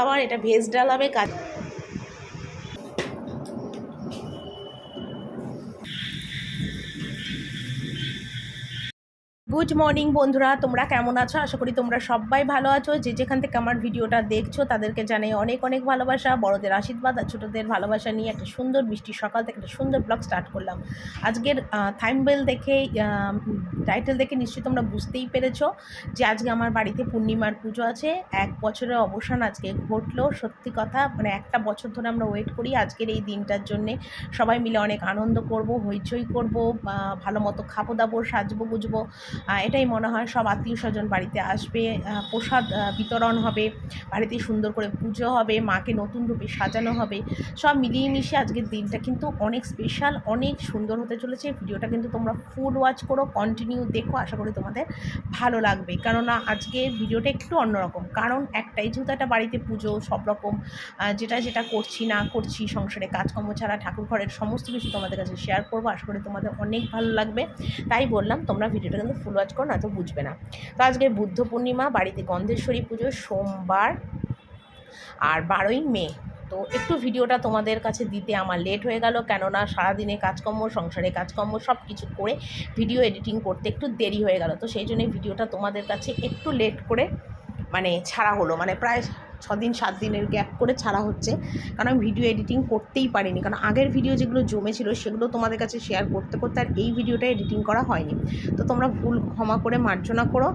খাবার এটা ভেজ ডাল হবে গুড মর্নিং বন্ধুরা তোমরা কেমন আছো? আশা করি তোমরা সবাই ভালো আছো। যে যেখান থেকে আমার ভিডিওটা দেখছ তাদেরকে জানাই অনেক অনেক ভালোবাসা। বড়দের আশীর্বাদ আর ছোটোদের ভালোবাসা নিয়ে একটা সুন্দর বৃষ্টি সকাল থেকে একটা সুন্দর ব্লগ স্টার্ট করলাম। আজকের থাইমবেল দেখে টাইটেল দেখে নিশ্চয়ই তোমরা বুঝতেই পেরেছ যে আজকে আমার বাড়িতে পূর্ণিমার পুজো আছে। এক বছরের অবসান আজকে ঘটলো সত্যি কথা। মানে একটা বছর ধরে আমরা ওয়েট করি আজকের এই দিনটার জন্যে। সবাই মিলে অনেক আনন্দ করব হইচই করব ভালো মতো খাব দাবো সাজবো আহ, এটাই মনে হয় সব আত্মীয় স্বজন বাড়িতে আসবে প্রসাদ বিতরণ হবে, বাড়িতে সুন্দর করে পুজো হবে, মাকে নতুন রূপে সাজানো হবে, সব মিলিয়ে মিশিয়ে আজকের দিনটা কিন্তু অনেক স্পেশাল অনেক সুন্দর হতে চলেছে। ভিডিওটা কিন্তু তোমরা ফুল ওয়াচ করো কন্টিনিউ দেখো, আশা করি তোমাদের ভালো লাগবে। কেননা আজকে ভিডিওটা একটু অন্যরকম, কারণ একটাই যেহেতু একটা বাড়িতে পুজো, সব রকম যেটা যেটা করছি, না করছি, সংসারে কাজকর্ম ছাড়া, ঠাকুর ঘরের সমস্ত কিছু তোমাদের কাছে শেয়ার করব, আশা করি তোমাদের অনেক ভালো লাগবে। তাই বললাম, তোমরা ভিডিওটা কিন্তু ফুল ওয়াচ করো না তো বুঝবে না। তো আজকে বুদ্ধ পূর্ণিমা, বাড়িতে গন্ধেশ্বরী পুজো, সোমবার আর বারোই মে। তো একটু ভিডিওটা তোমাদের কাছে দিতে আমার লেট হয়ে গেল, কেননা সারাদিনে কাজকর্ম, সংসারে কাজকর্ম সব কিছু করে ভিডিও এডিটিং করতে একটু দেরি হয়ে গেল। তো সেই জন্যই ভিডিওটা তোমাদের কাছে একটু লেট করে মানে ছাড়া হলো। মানে প্রায় ছ দিন সাত দিনের গ্যাপ করে ছাড়া হচ্ছে। কারণ আমি ভিডিও এডিটিং করতেই পারিনি। কারণ আগের ভিডিও যেগুলো জমেছিল, সেগুলো তোমাদের কাছে শেয়ার করতে করতে আর এই ভিডিওটা এডিটিং করা হয়নি। তো তোমরা ভুল ক্ষমা করে মার্জনা করো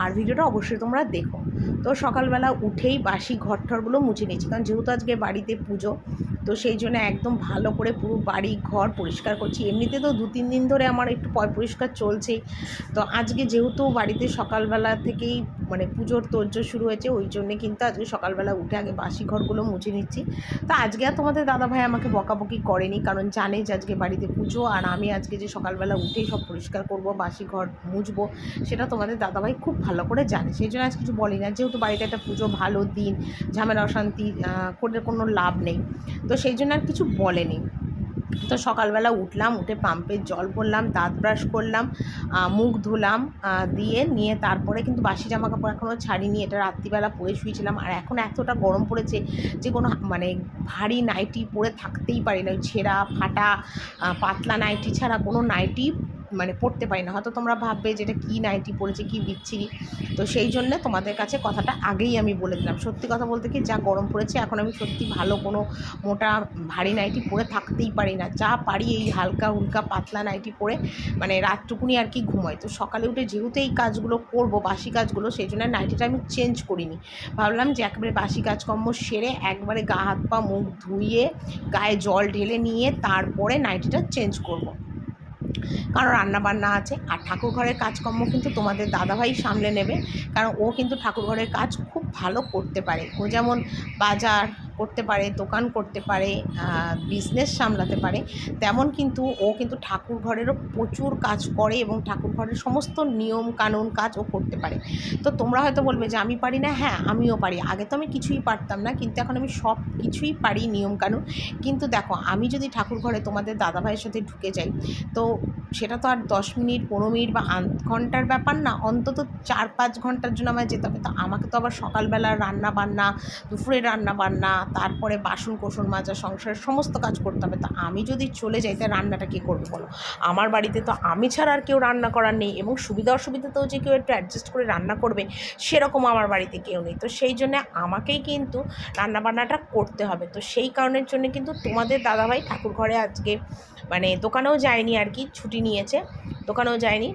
আর ভিডিওটা অবশ্যই তোমরা দেখো। তো সকালবেলা উঠেই বাসি ঘর ঠরগুলো মুছে নিয়েছি। কারণ যেহেতু আজকে বাড়িতে পুজো, তো সেই জন্য একদম ভালো করে পুরো বাড়ি, ঘর পরিষ্কার করছি। এমনিতে তো দু, তিন দিন ধরে আমার একটু পয় পরিষ্কার চলছেই। তো আজকে যেহেতু বাড়িতে সকালবেলা থেকেই মানে পুজোর তোর্য শুরু হয়েছে, ওই জন্যে কিন্তু আজকে সকালবেলা উঠে আগে বাসি ঘরগুলো মুছে নিচ্ছি। তো আজকে আর তোমাদের দাদাভাই আমাকে বকাবকি করেনি, কারণ জানে যে আজকে বাড়িতে পুজো, আর আমি আজকে যে সকালবেলা উঠেই সব পরিষ্কার করব, বাসি ঘর মুছবো, সেটা তোমাদের দাদাভাই খুব ভালো করে জানে। সেই জন্য আজ কিছু বলি না যেহেতু বাড়িতে একটা পুজো ভালো দিন, ঝামেলা, অশান্তি করে কোনো লাভ নেই, তো সেই জন্য আর কিছু বলেনি। তো সকালবেলা উঠলাম, উঠে পাম্পের জল পড়লাম, দাঁত ব্রাশ করলাম মুখ ধুলাম দিয়ে নিয়ে তারপরে কিন্তু বাসি জামা কাপড় এখনও ছাড়িনি, এটা রাত্রিবেলা পরে শুয়েছিলাম। আর এখন এতটা গরম পড়েছে যে কোনো মানে ভারী নাইটি পরে থাকতেই পারি না। ছেঁড়া, ফাটা পাতলা নাইটি ছাড়া কোনো নাইটি মানে পড়তে পারি না। হয়তো তোমরা ভাববে যে এটা কী নাইটি পড়েছে, কী বিচ্ছিরি। তো সেই জন্য তোমাদের কাছে কথাটা আগেই আমি বলে দিলাম। সত্যি কথা বলতে কি, যা গরম পড়েছে, এখন আমি সত্যি ভালো কোনো মোটা ভারী নাইটি পরে থাকতেই পারি না। যা পারি এই হালকা হুলকা পাতলা নাইটি পরে মানে রাতটুকুনি আর কি ঘুমাই। তো সকালে উঠে যেহেতু এই কাজগুলো করব, বাসি কাজগুলো, সেই জন্য নাইটিটা আমি চেঞ্জ করিনি। ভাবলাম যে একবারে বাসি কাজকর্ম সেরে একবারে গা হাত পা মুখ ধুয়ে গায়ে জল ঢেলে নিয়ে তারপরে নাইটিটা চেঞ্জ করব। কারণ রান্না বান্না আছে আর ঠাকুর ঘরের কাজকর্ম কিন্তু তোমাদের দাদাভাই সামলে নেবে। কারণ ও কিন্তু ঠাকুর ঘরের কাজ খুব ভালো করতে পারে। ও যেমন বাজার করতে পারে, দোকান করতে পারে বিজনেস সামলাতে পারে, তেমন কিন্তু ও কিন্তু ঠাকুর ঘরেরও প্রচুর কাজ করে এবং ঠাকুর ঘরের সমস্ত নিয়ম কানুন কাজ ও করতে পারে। তো তোমরা হয়তো বলবে যে আমি পারি না হ্যাঁ আমিও পারি। আগে তো আমি কিছুই পারতাম না, কিন্তু এখন আমি সব কিছুই পারি নিয়ম কানুন। কিন্তু দেখো, আমি যদি ঠাকুর ঘরে তোমাদের দাদাভাইয়ের সাথে ঢুকে যাই, তো সেটা তো আর দশ মিনিট, পনেরো মিনিট বা আধ ঘণ্টার ব্যাপার না, অন্তত চার পাঁচ ঘণ্টার জন্য আমায় যেতে হবে। তো আমাকে তো আবার সকালবেলা রান্না বান্না দুপুরে রান্না বান্না, তারপরে বাসন কোসন মাজা, সংসারের সমস্ত কাজ করতে হবে। তো আমি যদি চলে যাই তাই রান্নাটা কী করব বলো? আমার বাড়িতে তো আমি ছাড়া আর কেউ রান্না করার নেই এবং সুবিধা অসুবিধাতেও যে কেউ একটু অ্যাডজাস্ট করে রান্না করবে, সেরকম আমার বাড়িতে কেউ নেই। তো সেই জন্য আমাকেই কিন্তু রান্না বান্নাটা করতে হবে। তো সেই কারণের জন্য কিন্তু তোমাদের দাদাভাই ঠাকুর ঘরে আজকে মানে দোকানেও যায়নি আর কি, ছুটি নিয়েছে, দোকানেও যায়নি।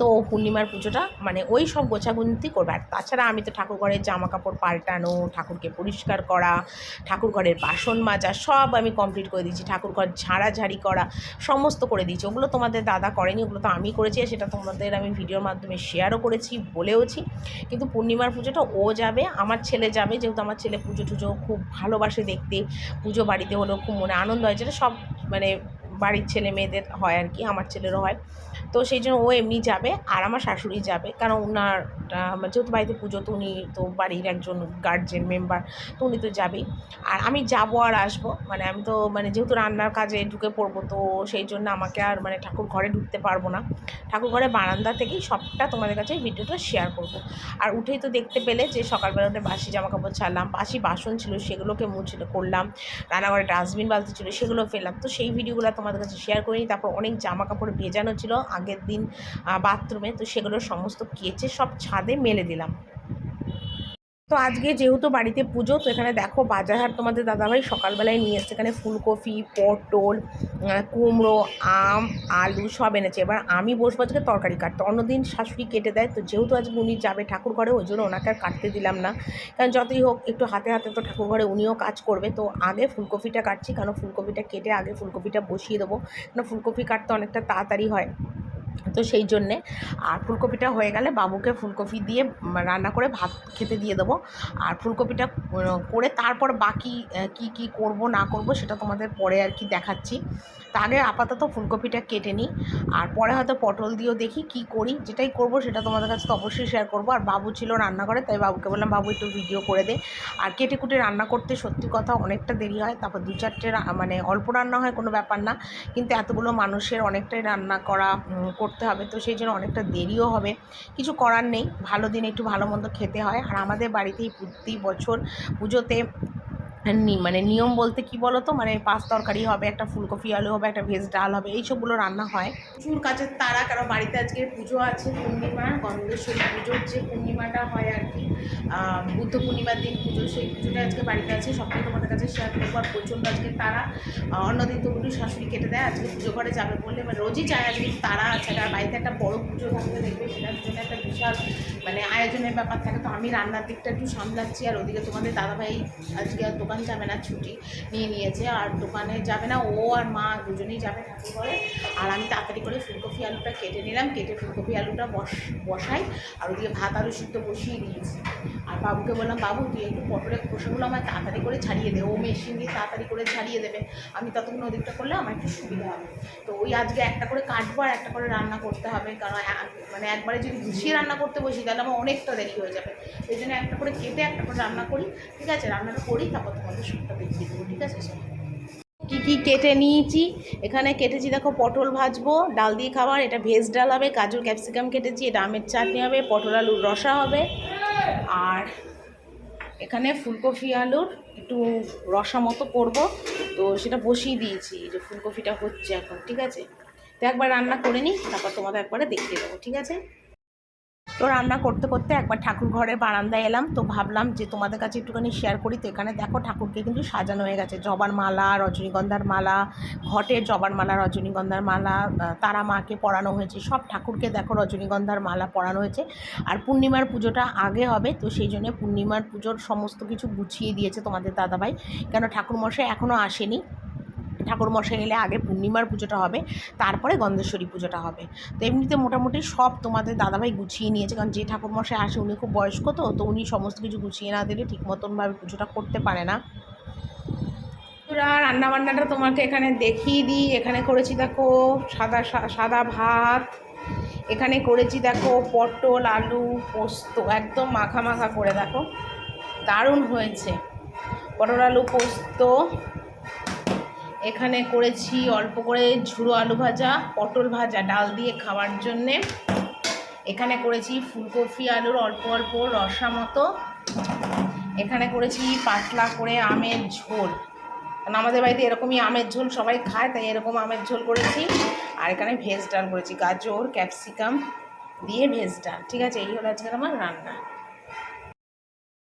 তো পূর্ণিমার পুজোটা মানে ওই সব গোছাগুন্তি করবে। আর তাছাড়া আমি তো ঠাকুর ঘরের জামা কাপড় পাল্টানো, ঠাকুরকে পরিষ্কার করা ঠাকুর ঘরের বাসন মাজা, সব আমি কমপ্লিট করে দিয়েছি। ঠাকুর ঘর ঝাড়াঝাড়ি করা, সমস্ত করে দিয়েছি। ওগুলো তোমাদের দাদা করেনি, ওগুলো তো আমি করেছি সেটা তোমাদের আমি ভিডিওর মাধ্যমে শেয়ারও করেছি, বলেওছি। কিন্তু পূর্ণিমার পুজোটা ও যাবে, আমার ছেলে যাবে। যেহেতু আমার ছেলে পুজো টুজো খুব ভালোবাসে দেখতে, পুজো বাড়িতে হলেও খুব মনে আনন্দ হয়, যেটা সব মানে বাড়ির ছেলে মেয়েদের হয় আর কি আমার ছেলেরও হয়। তো সেই জন্য ও এমনি যাবে আর আমার শাশুড়ি যাবে। কারণ ওনার যেহেতু বাড়িতে পুজো, তো উনি তো বাড়ির একজন গার্জেন মেম্বার তো উনি তো যাবেই। আর আমি যাব আর আসব। মানে আমি তো মানে যেহেতু রান্নার কাজে ঢুকে পড়ব, তো সেই জন্য আমাকে আর মানে ঠাকুর ঘরে ঢুকতে পারব না। ঠাকুর ঘরে বারান্দা থেকেই সবটা তোমাদের কাছে ভিডিওটা শেয়ার করব। আর উঠেই তো দেখতে পেলে যে সকালবেলা উঠে বাসি জামা কাপড় ছাড়লাম, বাসি বাসন ছিল, সেগুলোকে মুছলে করলাম, রান্নাঘরে ডাস্টবিন বালতি ছিল, সেগুলো ফেললাম। তো সেই ভিডিওগুলো তোমাদের কাছে শেয়ার করিনি, তারপর অনেক জামা কাপড় ভেজানো ছিল আগের দিন বাথরুমে, তো সেগুলো সমস্ত কেচে সব ছাদে মেলে দিলাম। তো আজকে যেহেতু বাড়িতে পুজো, তো এখানে দেখো বাজারহাট তোমাদের দাদাভাই সকালবেলায় নিয়ে এসছে। এখানে ফুলকপি, পটল কুমড়ো, আম, আলু সব এনেছে। এবার আমি বসবো আজকে তরকারি কাটতে। অন্যদিন শাশুড়ি কেটে দেয়, তো যেহেতু আজকে উনি যাবে ঠাকুর ঘরে, ওই জন্য ওনাকে আর কাটতে দিলাম না। কারণ যতই হোক, একটু হাতে হাতে তো ঠাকুর ঘরে উনিও কাজ করবে। তো আগে ফুলকপিটা কাটছি, কারণ ফুলকপিটা কেটে আগে ফুলকপিটা বসিয়ে দেবো। কারণ ফুলকপি কাটতে অনেকটা তাড়াতাড়ি হয়। তো সেই জন্যে আর ফুলকপিটা হয়ে গেলে বাবুকে ফুলকপি দিয়ে রান্না করে ভাত খেতে দিয়ে দেবো। আর ফুলকপিটা করে তারপর বাকি কি কি করব না করব সেটা তোমাদের পরে আর কি দেখাচ্ছি। তা আগে আপাতত ফুলকপিটা কেটে নিই। আর পরে হয়তো পটল দিয়েও দেখি কি করি, যেটাই করব সেটা তোমাদের কাছে তো অবশ্যই শেয়ার করব। আর বাবু ছিল রান্না করে তাই বাবুকে বললাম, বাবু, একটু ভিডিও করে দে। আর কেটে কুটে রান্না করতে সত্যি কথা অনেকটা দেরি হয়, তারপর দু চারটে মানে অল্প রান্না হয়, কোনো ব্যাপার না। কিন্তু এতগুলো মানুষের অনেকটাই রান্না করা করতে হবে, তো সেই জন্য অনেকটা দেরিও হবে। কিছু করার নেই, ভালো দিন একটু ভালো মন্দ খেতে হয়। আর আমাদের বাড়িতেই প্রতি বছর পুজোতে মানে নিয়ম বলতে কি বলো তো মানে পাঁচ তরকারি হবে, একটা ফুলকপি আলু হবে, একটা ভেজ ডাল হবে এইসবগুলো রান্না হয়। প্রচুর কাজের তারা, কারণ বাড়িতে আজকে পুজো আছে, পূর্ণিমা গন্ধেশ্বরী পুজোর যে পূর্ণিমাটা হয় আর কি বুদ্ধ পূর্ণিমার দিন পুজো, সেই পুজোটা আজকে বাড়িতে আছে, সবটাই তোমাদের কাছে শেয়ার করব। আর প্রচণ্ড আজকে তারা অন্যদিন তো একটু শাশুড়ি কেটে দেয়, আজকে পুজো ঘরে যাবে বললে মানে রোজই যায় আজকে তারা আছে আর বাড়িতে একটা বড় পুজো থাকলে দেখবে সেটার জন্য একটা বিশাল মানে আয়োজনের ব্যাপার থাকে, তো আমি রান্নার দিকটা একটু সামলাচ্ছি, আর ওদিকে তোমাদের দাদাভাই আজকে আর দোকান যাবে না, ছুটি নিয়ে নিয়েছে। আর দোকানে যাবে না, ও আর মা দুজনেই যাবে ঠাকুর ঘরে। আর আমি তাড়াতাড়ি করে ফুলকপি আলুটা কেটে নিলাম, কেটে ফুলকপি আলুটা বস, বসাই। আর ওদিকে ভাত আলু সিদ্ধ বসিয়ে দিয়েছি। আর বাবুকে বললাম, বাবু, তুই একটু পটলের খোসাগুলো আমায় তাড়াতাড়ি করে ছাড়িয়ে দে। ও মেশিন দিয়ে তাড়াতাড়ি করে ছাড়িয়ে দেবে। আমি ততক্ষণ ওদিকটা করলে আমার একটু সুবিধা হবে। তো ওই আজকে একটা করে কাটবো আর একটা করে রান্না করতে হবে। কারণ মানে একবারে যদি গুছিয়ে রান্না করতে বসি, তাহলে আমার অনেকটা দেরি হয়ে যাবে। এই জন্য একটা করে কেটে একটা করে রান্না করি। ঠিক আছে? রান্নাটা করি, তারপর কি কি কেটে নিয়েছি? এখানে কেটেছি, দেখো, পটল ভাজবো, ডাল দিয়ে খাবার, এটা ভেজ ডাল হবে গাজর ক্যাপসিকাম কেটেছি, এটা আমের চাটনি হবে, পটল আলুর রসা হবে, আর এখানে ফুলকপি আলুর একটু রসা মতো করব, তো সেটা বসিয়ে দিয়েছি যে ফুলকপিটা হচ্ছে এখন, ঠিক আছে? তো একবার রান্না করে নিই, তারপর তোমাদের একবারে দেখিয়ে দেবো, ঠিক আছে? তো রান্না করতে করতে একবার ঠাকুর ঘরের বারান্দায় এলাম, তো ভাবলাম যে তোমাদের কাছে একটুখানি শেয়ার করি। তো এখানে দেখো ঠাকুরকে কিন্তু সাজানো হয়ে গেছে। জবার মালা, রজনীগন্ধার মালা ঘটের জবার মালা, রজনীগন্ধার মালা তারা মাকে পরানো হয়েছে। সব ঠাকুরকে দেখো রজনীগন্ধার মালা পরানো হয়েছে। আর পূর্ণিমার পুজোটা আগে হবে, তো সেই জন্য পূর্ণিমার পুজোর সমস্ত কিছু গুছিয়ে দিয়েছে তোমাদের দাদাভাই। কেন ঠাকুরমশাই এখনও আসেনি। ঠাকুর মশাই এলে আগে পূর্ণিমার পুজোটা হবে, তারপরে গন্ধেশ্বরী পুজোটা হবে। তো এমনিতে মোটামুটি সব তোমাদের দাদাভাই গুছিয়ে নিয়েছে, কারণ যে ঠাকুর মশাই আসে উনি খুব বয়স্ক তো তো উনি সমস্ত কিছু গুছিয়ে না দিলে ঠিক মতনভাবে পুজোটা করতে পারে না। রান্না বান্নাটা তোমাকে এখানে দেখিয়ে দিই, এখানে করেছি দেখো সাদা সাদা ভাত, এখানে করেছি দেখো পটল, আলু, পোস্ত, একদম মাখা মাখা করে দেখো। দারুণ হয়েছে। পটল, আলু, পোস্ত এখানে করেছি অল্প করে ঝুড়ো আলু ভাজা, পটল ভাজা, ডাল দিয়ে খাওয়ার জন্যে। এখানে করেছি ফুলকপি আলুর অল্প অল্প রসা মতো। এখানে করেছি পাতলা করে আমের ঝোল। কারণ আমাদের বাড়িতে এরকমই আমের ঝোল সবাই খায়, তাই এরকম আমের ঝোল করেছি। আর এখানে ভেজ ডাল করেছি, গাজর, ক্যাপসিকাম দিয়ে ভেজ ডাল। ঠিক আছে, এই হলো আজকের আমার রান্না।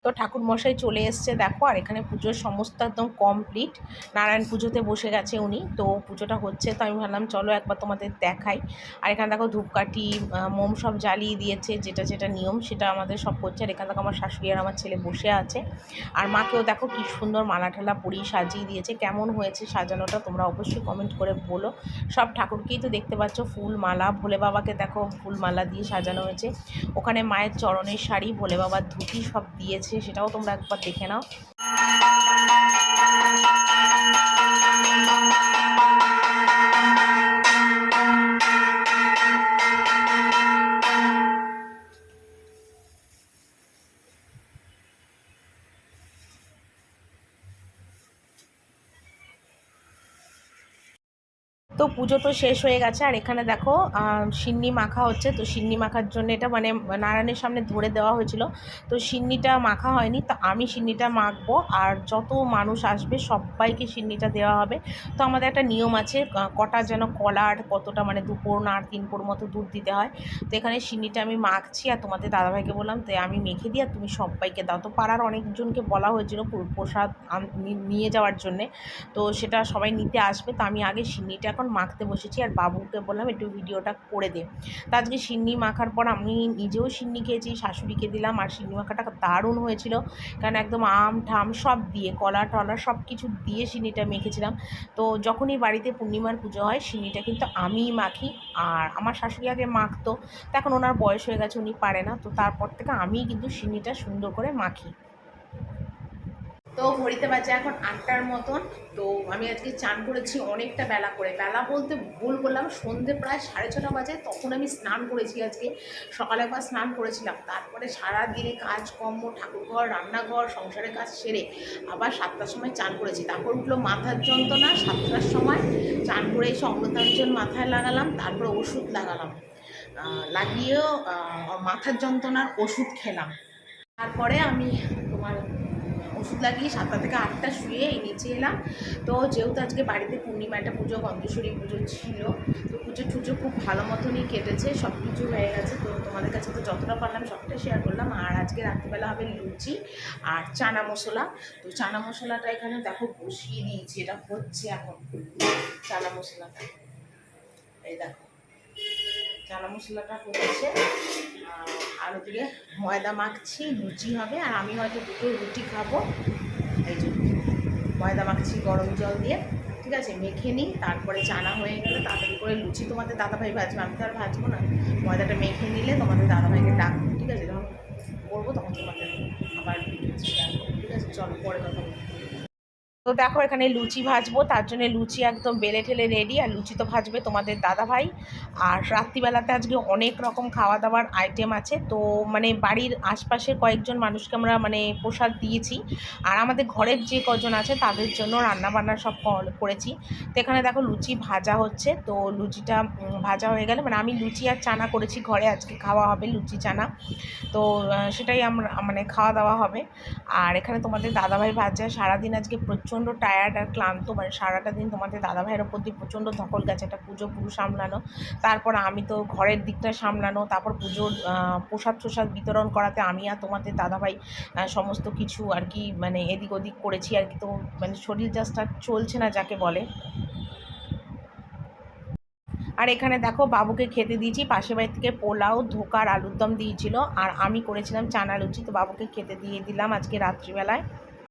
তো ঠাকুর মশাই চলে এসছে, দেখো, আর এখানে পুজোর সমস্ত একদম কমপ্লিট নারায়ণ পুজোতে বসে গেছে উনি, তো পুজোটা হচ্ছে, তো আমি ভাবলাম চলো একবার তোমাদের দেখাই। আর এখানে দেখো ধূপকাঠি মোম সব জ্বালিয়ে দিয়েছে, যেটা যেটা নিয়ম সেটা আমাদের সব করছে। আর এখানে দেখো আমার শাশুড়ি আর আমার ছেলে বসে আছে। আর মাকেও দেখো কি সুন্দর মালা ঠালা পরিয়ে সাজিয়ে দিয়েছে। কেমন হয়েছে সাজানোটা তোমরা অবশ্যই কমেন্ট করে বলো। সব ঠাকুরকেই তো দেখতে পাচ্ছ, ফুল মালা, ভোলে বাবাকে দেখো ফুল মালা দিয়ে সাজানো হয়েছে। ওখানে মায়ের চরণের শাড়ি, ভোলে বাবার ধুতি সব দিয়েছে। সেটাও তোমরা একবার দেখে নাও। তো পুজো তো শেষ হয়ে গেছে, আর এখানে দেখো সিন্নি মাখা হচ্ছে। তো সিন্নি মাখার জন্য এটা মানে নারায়ণের সামনে ধরে দেওয়া হয়েছিল। তো সিন্নিটা মাখা হয়নি, তো আমি সিন্নিটা মাখবো, আর যত মানুষ আসবে সবাইকে সিন্নিটা দেওয়া হবে। তো আমাদের একটা নিয়ম আছে কটা যেন কলার কতটা মানে দুপুর না আর তিন পোর মতো দুধ দিতে হয়। তো এখানে সিন্নিটা আমি মাখছি, আর তোমাদের দাদাভাইকে বললাম, তো আমি মেখে দিই, আর তুমি সবাইকে দাও। তো পাড়ার অনেকজনকে বলা হয়েছিল প্রসাদ নিয়ে যাওয়ার জন্যে। তো সেটা সবাই নিতে আসবে। তো আমি আগে সিন্নিটা এখন মাখতে বসেছি আর বাবুকে বললাম, একটু ভিডিওটা করে দে। তা আজকে সিন্নি মাখার পর আমি নিজেও সিন্নি খেয়েছি, শাশুড়িকে দিলাম আর সিন্নি মাখাটা দারুণ হয়েছিল। কারণ একদম আম, ঠাম সব দিয়ে, কলা, টলা সব কিছু দিয়ে সিন্নিটা মেখেছিলাম। তো যখনই বাড়িতে পূর্ণিমার পুজো হয়, সিন্নিটা কিন্তু আমিই মাখি আর আমার শাশুড়ি আগে মাখতো। তো এখন ওনার বয়স হয়ে গেছে, উনি পারে না। তো তারপর থেকে আমিই কিন্তু সিন্নিটা সুন্দর করে মাখি। তো ঘড়িতে বাজে এখন আটটার মতন। তো আমি আজকে চান করেছি অনেকটা বেলা করে। বেলা বলতে ভুল বললাম, সন্ধে প্রায় সাড়ে ছটা বাজে, তখন আমি স্নান করেছি আজকে। সকালে একবার স্নান করেছিলাম, তারপরে সারা দিনে কাজকর্ম, ঠাকুরঘর, রান্নাঘর, সংসারের কাজ সেরে আবার সাতটার সময় চান করেছি। তারপর উঠল মাথার যন্ত্রণা, সাতটার সময় চান করে এসে অমৃতাঞ্জন মাথায় লাগালাম, তারপরে ওষুধ লাগালাম। লাগিয়েও মাথার যন্ত্রণার ওষুধ খেলাম। তারপরে আমি ওষুধ লাগিয়ে সাতটা থেকে আটটা শুয়ে এই নিচে এলাম। তো যেহেতু আজকে বাড়িতে পূর্ণিমা একটা পুজো গন্ধেশ্বরী পুজো ছিল, তো পুজো টুজো খুব ভালো মতনই কেটেছে সব কিছু হয়ে গেছে। তো তোমাদের কাছে তো যতটা পারলাম সবটা শেয়ার করলাম। আর আজকে রাত্রিবেলা হবে লুচি আর চানা মশলা। তো চানা মশলাটা এখানে দেখো বসিয়ে দিয়েছি এটা হচ্ছে এখন চানা মশলাটা। এই দেখো। চানা মশলাটা করেছে। আর ওদিকে ময়দা মাখছি, লুচি হবে, আর আমি হয়তো দুটো রুটি খাব। এই জন্য ময়দা মাখছি গরম জল দিয়ে। ঠিক আছে, মেখে নিই, তারপরে চানা হয়ে গেলে তাড়াতাড়ি করে লুচি তোমাদের দাদাভাই ভাজবে, আমি তো আর ভাজবো না। ময়দাটা মেখে নিলে তোমাদের দাদাভাইকে ডাকবো, ঠিক আছে? যখন করব তখন তোমাদের আবার ঠিক আছে, চলো, পরে কথা বলব। তো দেখো, এখানে লুচি ভাজবো, তার জন্য লুচি একদম বেলে ঠেলে রেডি আর লুচি তো ভাজবে তোমাদের দাদা ভাই আর রাত্রিবেলাতে আজকে অনেক রকম খাওয়া দাওয়ার আইটেম আছে। তো মানে বাড়ির আশপাশের কয়েকজন মানুষকে আমরা মানে প্রসাদ দিয়েছি। আর আমাদের ঘরের যে কজন আছে, তাদের জন্য রান্না বান্না সব কর- করেছি। তো এখানে দেখো, লুচি ভাজা হচ্ছে। তো লুচিটা ভাজা হয়ে গেলে মানে আমি লুচি আর চানা করেছি ঘরে, আজকে খাওয়া হবে লুচি, চানা। তো সেটাই আমরা মানে খাওয়া দাওয়া হবে। আর এখানে তোমাদের দাদাভাই ভাজা, সারাদিন আজকে প্রচণ্ড টায়ার্ড আর ক্লান্ত মানে সারাটা দিন তোমাদের দাদাভাইয়ের ওপর দিয়ে প্রচণ্ড ধকল গেছে একটা পুজো পুরো সামলানো। তারপর আমি তো ঘরের দিকটা সামলানো তারপর পুজোর প্রসাদ প্রসাদ বিতরণ করাতে আমি আর তোমাদের দাদাভাই আহ, সমস্ত কিছু আর কি মানে এদিক ওদিক করেছি আর কি। তো মানে শরীর জাস্ট আর চলছে না যাকে বলে। আর এখানে দেখো বাবুকে খেতে দিয়েছি পাশের বাড়ি থেকে পোলাও ধোকার আলুর দম দিয়েছিল আর আমি করেছিলাম চানা লুচি তো বাবুকে খেতে দিয়ে দিলাম আজকে রাত্রিবেলায়।